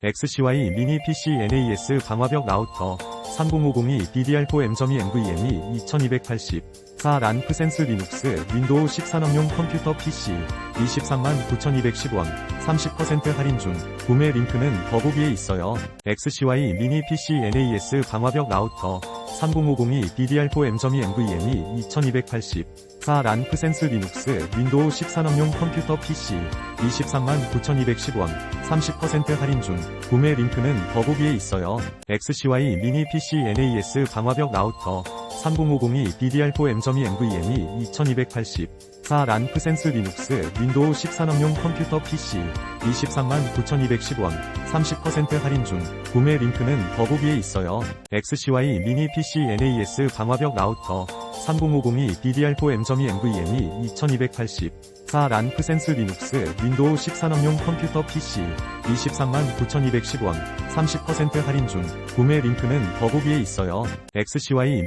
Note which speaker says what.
Speaker 1: XCY 미니 PC NAS 방화벽 라우터 3050이 DDR4M.2 NVMe 2280 4 란 프센스 리눅스 윈도우 14업용 컴퓨터 PC 239,210원 30% 할인 중 구매 링크는 더보기에 있어요. XCY 미니 PC NAS 방화벽 라우터 3050이 DDR4M.2 NVMe 2280 4 란 프센스 리눅스 윈도우 13업용 컴퓨터 PC 239,210원 30% 할인 중 구매 링크는 더보기에 있어요. XCY 미니 PC NAS 방화벽 라우터 3050이 DDR4M.2 NVMe 2280 4 란프 센스 리눅스 윈도우 13업용 컴퓨터 PC 239,210원 30% 할인 중 구매 링크는 더보기에 있어요. XCY 미니 PC NAS 방화벽 라우터 3050이 DDR4M.2 NVMe 2280 4 란프 센스 리눅스 윈도우 13업용 컴퓨터 PC 239,210원 30% 할인 중 구매 링크는 더보기에 있어요. XCY 미